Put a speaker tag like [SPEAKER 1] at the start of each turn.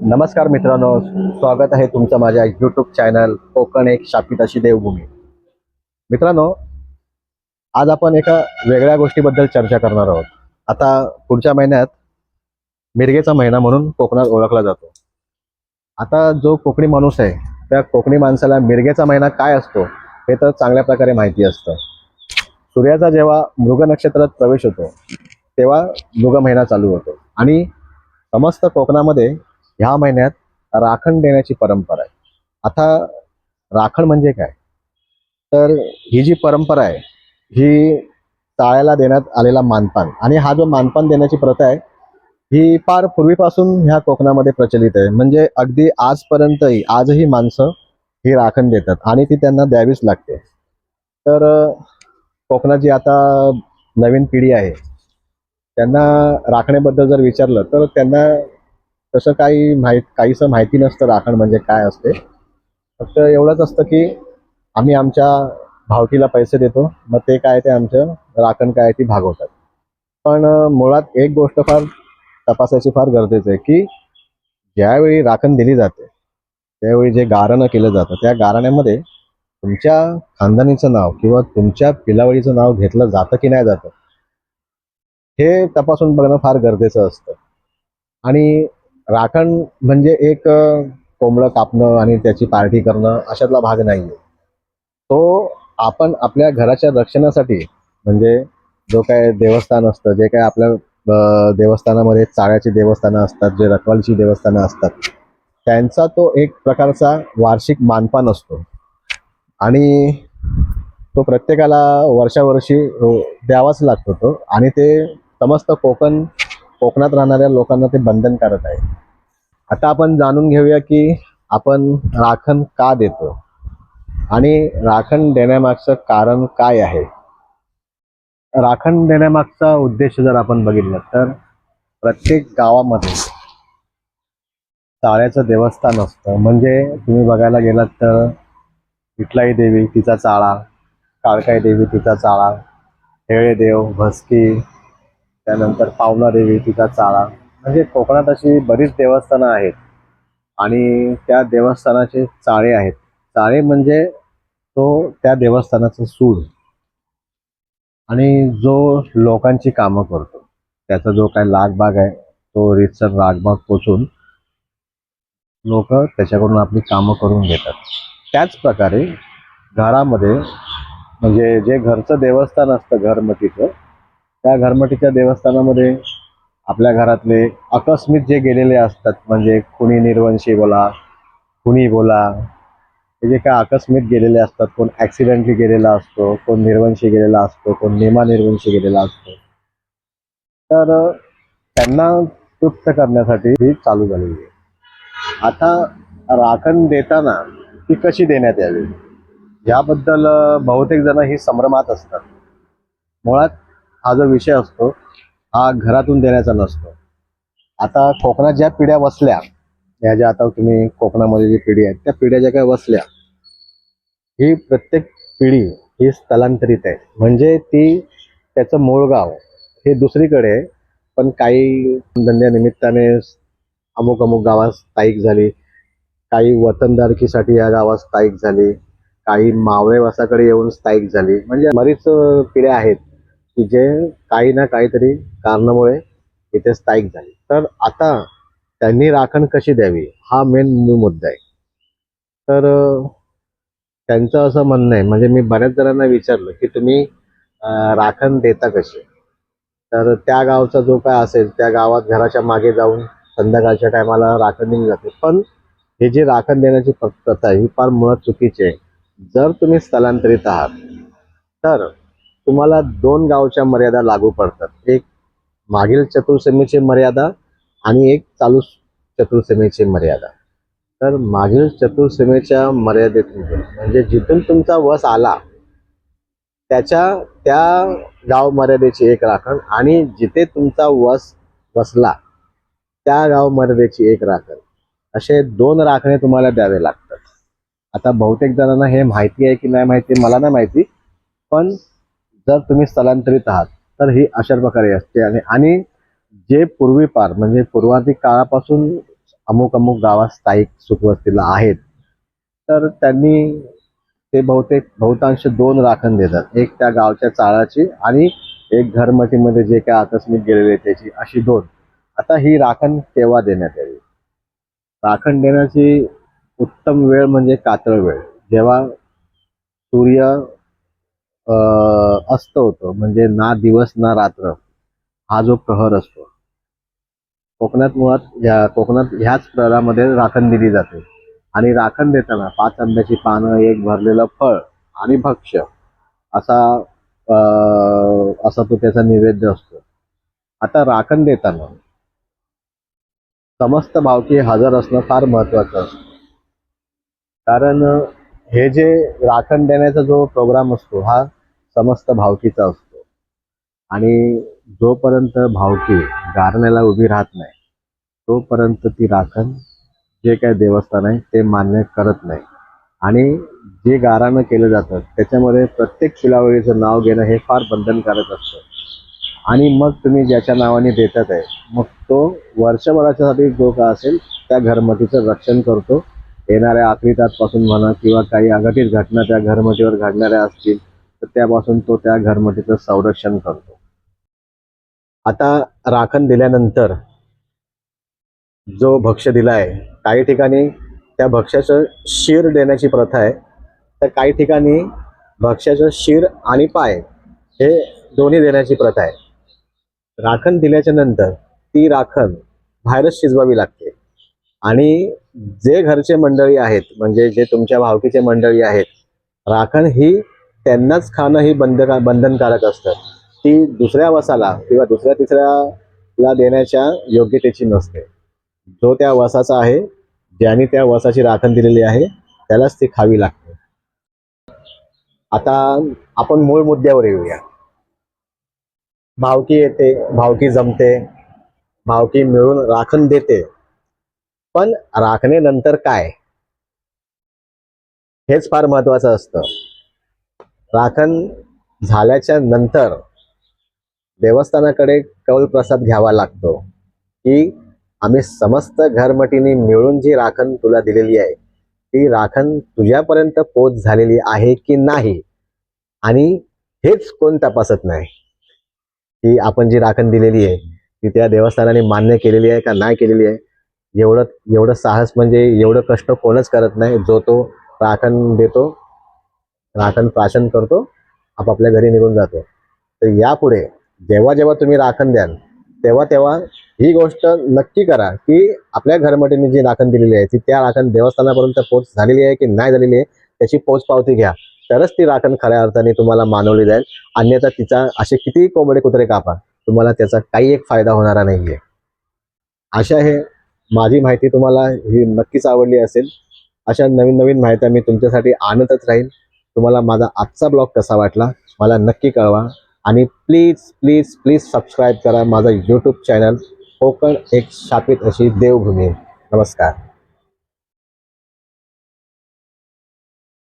[SPEAKER 1] नमस्कार मित्रांनो स्वागत आहे तुमचं माझ्या यूट्यूब चॅनल कोकण एक शापित अशी देवभूमी. मित्रांनो आज आपण एका वेगळ्या गोष्टीबद्दल चर्चा करणार आहोत. आता पुढच्या महिन्यात मिरगेचा महिना म्हणून कोकणात ओळखला जातो. आता जो कोकणी माणूस आहे त्या कोकणी माणसाला मिरगेचा महिना काय असतो हे तर चांगल्या प्रकारे माहिती असतं. सूर्याचा जेव्हा मृग नक्षत्रात प्रवेश होतो तेव्हा मृग महिना चालू होतो. आणि समस्त कोकणामध्ये ह्या महिन्यात राखण देण्याची परंपरा आहे. आता राखण म्हणजे काय? तर ही जी परंपरा आहे ही टाळ्याला देण्यात आलेला मानपान आणि हा जो मानपान देण्याची प्रथा आहे ही फार पूर्वीपासून ह्या कोकणामध्ये प्रचलित आहे. म्हणजे अगदी आजपर्यंतही आजही माणसं ही राखण देतात आणि ती त्यांना द्यावीच लागते. तर कोकणाची आता नवीन पिढी आहे त्यांना राखण्याबद्दल जर विचारलं तर त्यांना तसं काही माहीत काहीसं माहिती नसतं राखण म्हणजे काय असते. फक्त एवढंच असतं की आम्ही आमच्या भावकीला पैसे देतो मग ते काय ते आमचं राखण काय ती भागवतात. पण मुळात एक गोष्ट फार तपासायची फार गरजेचं आहे की ज्यावेळी राखण दिली जाते त्यावेळी जे गारणं केलं जातं त्या गाराण्यामध्ये तुमच्या खानदानीचं नाव किंवा तुमच्या पिलावळीचं नाव घेतलं जातं की नाही जातं हे तपासून बघणं फार गरजेचं असतं. आणि राखण म्हणजे एक कोंबडं कापणं आणि त्याची पार्टी करणं अशातला भाग नाही आहे तो आपण आपल्या घराच्या रक्षणासाठी म्हणजे जो काय देवस्थान असतं जे काय आपल्या देवस्थानामध्ये चाळ्याची देवस्थानं असतात जे रखवालची देवस्थानं असतात त्यांचा तो एक प्रकारचा वार्षिक मानपान असतो. आणि तो प्रत्येकाला वर्षावर्षी द्यावाच लागतो तो. आणि ते समस्त कोकण कोकणात राहणाऱ्या लोकांना ते बंधनकारक आहे. आता आपण जाणून घेऊया की आपण राखण का देतो? आणि राखण देण्यामागचं कारण काय आहे? राखण देण्यामागचा उद्देश जर आपण बघितलं तर प्रत्येक गावामध्ये चाळ्याचं देवस्थान असतं. म्हणजे तुम्ही बघायला गेलात तर विठलाई देवी तिचा चाळा काळकाई देवी तिचा चाळा हेळे देव भस्की त्यानंतर पावला देवी तिचा चाळा म्हणजे कोकणात अशी बरीच देवस्थानं आहेत. आणि त्या देवस्थानाचे चाळे आहेत. चाळे म्हणजे तो त्या देवस्थानाचा सूड आणि जो लोकांची कामं करतो. त्याचा जो काय लागबाग आहे तो रीतसर लागबाग पोचून लोक त्याच्याकडून आपली कामं करून घेतात. त्याच प्रकारे घरामध्ये म्हणजे जे घरचं देवस्थान असतं घरमटीचं त्या घरमटीच्या देवस्थानामध्ये आपल्या घरातले आकस्मिक जे गेलेले असतात म्हणजे कुणी निर्वंशी बोला कुणी बोला हे जे काय आकस्मिक गेलेले असतात कोण ॲक्सिडेंटली गेलेला असतो कोण निर्वंशी गेलेला असतो कोण निमा निर्वंशी गेलेला असतो तर त्यांना तृप्त करण्यासाठी ही चालू झालेली आहे. आता राखण देताना ती कशी देण्यात यावी? याबद्दल बहुतेक जण ही संभ्रमात असतात. मुळात हा जो विषय असतो हा घरातून देण्याचा नसतो. आता कोकणात ज्या पिढ्या वसल्या या ज्या आता तुम्ही कोकणामध्ये जी पिढी आहेत त्या पिढ्या ज्या काय वसल्या ही प्रत्येक पिढी ही स्थलांतरित आहे. म्हणजे ती त्याचं मूळ गाव हे दुसरीकडे आहे पण काही धंद्यानिमित्ताने अमुक अमुक गावात स्थायिक झाली काही वतनदारकीसाठी या गावात स्थायिक झाली काही मावळे वसाकडे येऊन स्थायिक झाली. म्हणजे बरीच पिढ्या आहेत. की जे काही ना काहीतरी कारणामुळे इथे स्थायिक झाले. तर आता त्यांनी राखण कशी द्यावी? हा मेन मुद्दा आहे. तर त्यांचं असं म्हणणं आहे म्हणजे मी बऱ्याच जणांना विचारलं की तुम्ही राखण देता कशी तर त्या गावचा जो काय असेल त्या गावात घराच्या मागे जाऊन संध्याकाळच्या टायमाला राखण दिली जाते. पण हे जी राखण देण्याची प्रथा आहे ही फार मुळात चुकीची आहे. जर तुम्ही स्थलांतरित आहात तर तुम्हाला दोन गावच्या मर्यादा लागू पडतात. एक मागील चतुर्सेमीची मर्यादा आणि एक चालू चतुर्सेमीची मर्यादा. तर मागील चतुर्सीमेच्या मर्यादेतून म्हणजे जिथून तुमचा वस आला त्याच्या त्या गाव मर्यादेची एक राखण आणि जिथे तुमचा वस बसला त्या गाव मर्यादेची एक राखण. असे दोन राखणे तुम्हाला द्यावे लागतात. आता बहुतेक जणांना हे माहिती आहे की नाही माहिती मला नाही माहिती पण जर तुम्ही स्थलांतरित आहात तर ही अशा प्रकारे असते. आणि आणि जे पूर्वीपार म्हणजे पूर्वाधिक काळापासून अमुक अमुक गावात स्थायिक सुखवस्तीला आहेत तर त्यांनी ते बहुतेक बहुतांश दोन राखण देतात. एक त्या गावच्या चाळाची आणि एक घरमटीमध्ये जे काय आकस्मिक गेलेले त्याची अशी दोन. आता ही राखण केव्हा देण्यात यावी? राखण देण्याची उत्तम वेळ म्हणजे कातळ वेळ. जेव्हा सूर्य अस्त होतो. म्हणजे ना दिवस ना रात्र. हा जो प्रहर असतो. कोकणात मुळात या कोकणात ह्याच प्रहरामध्ये राखण दिली जाते. आणि राखण देताना पाच आंब्याची पानं एक भरलेलं फळ आणि भक्ष्य असा असा तो त्याचा नैवेद्य असतो. आता राखण देताना समस्त भावकी हजर असणं फार महत्वाचं असतं. कारण हे जे राखण देण्याचा जो प्रोग्राम असतो हा समस्त भावकीचा असतो. आणि जोपर्यंत भावकी गारण्याला उभी राहत नाही तोपर्यंत ती राखण जे काही देवस्थान आहे ते मान्य करत नाही. आणि जे गारानं केलं जातं त्याच्यामध्ये प्रत्येक शिलावळीचं नाव घेणं हे फार बंधनकारक असतं. आणि मग तुम्ही ज्याच्या नावाने देतात आहे मग तो वर्षभराच्यासाठी जो का असेल त्या घरमटीचं रक्षण करतो. येणाऱ्या आखरीतापासून म्हणा किंवा काही अघटित घटना त्या घरमटीवर घडणाऱ्या असतील तर त्यापासून तो त्या घरमटीचं संरक्षण करतो. आता राखण दिल्यानंतर जो भक्ष्य दिला आहे काही ठिकाणी त्या भक्ष्याचं शिर देण्याची प्रथा आहे तर काही ठिकाणी भक्ष्याचं शिर आणि पाय हे दोन्ही देण्याची प्रथा आहे. राखण दिल्याच्या नंतर ती राखण बाहेरच शिजवावी लागते. आणि जे घरचे मंडळी आहेत म्हणजे जे तुमच्या भावकीचे मंडळी आहेत राखण ही त्यांनाच खाणं ही बंध बंधनकारक असतं. ती दुसऱ्या वसाला किंवा दुसऱ्या तिसऱ्याला देण्याच्या योग्यतेची नसते. जो त्या वसाचा आहे ज्याने त्या वसाची राखण दिलेली आहे त्यालाच ती खावी लागते. आता आपण मूळ मुद्द्यावर येऊया. भावकी येते भावकी जमते भावकी मिळून राखण देते. पण राखणेनंतर काय? हेच फार महत्वाचं असतं. राखण झाल्याच्यानंतर देवस्थानाकडे कौल प्रसाद घ्यावा लागतो की आम्ही समस्त घरमटीने मिळून जी राखण तुला दिलेली आहे ती राखण तुझ्यापर्यंत पोच झालेली आहे की नाही? आणि हेच कोण तपासत नाही की आपण जी राखण दिलेली आहे ती त्या देवस्थानाने मान्य केलेली आहे का नाही केलेली आहे? एवढं एवढं साहस म्हणजे एवढं कष्ट कोणच करत नाही जो तो राखण देतो. राखण प्राशन करतो आपापल्या घरी निघून जातो. तर यापुढे जेव्हा जेव्हा तुम्ही राखण द्याल तेव्हा तेव्हा ही गोष्ट नक्की करा की आपल्या घरमटीने जी राखण दिलेली आहे ती त्या राखण देवस्थानापर्यंत पोच झालेली आहे की नाही झालेली आहे त्याची पोच पावती घ्या. तरच ती राखण खऱ्या अर्थाने तुम्हाला मानवली जाईल. अन्यथा तिचा असे किती कोंबडे कुत्रे कापा तुम्हाला त्याचा काही एक फायदा होणारा नाहीये. अशा हे माझी माहिती तुम्हाला ही नक्कीच आवडली असेल. अशा नवीन नवीन माहित्या मी तुमच्यासाठी आणतच राहील तुम्हाला माझा आजचा ब्लॉग कसा वाटला मला नक्की कळवा. आणि प्लीज प्लीज प्लीज सबस्क्राईब करा माझा यूट्यूब चॅनल कोकण एक शापित अशी देवभूमी. नमस्कार.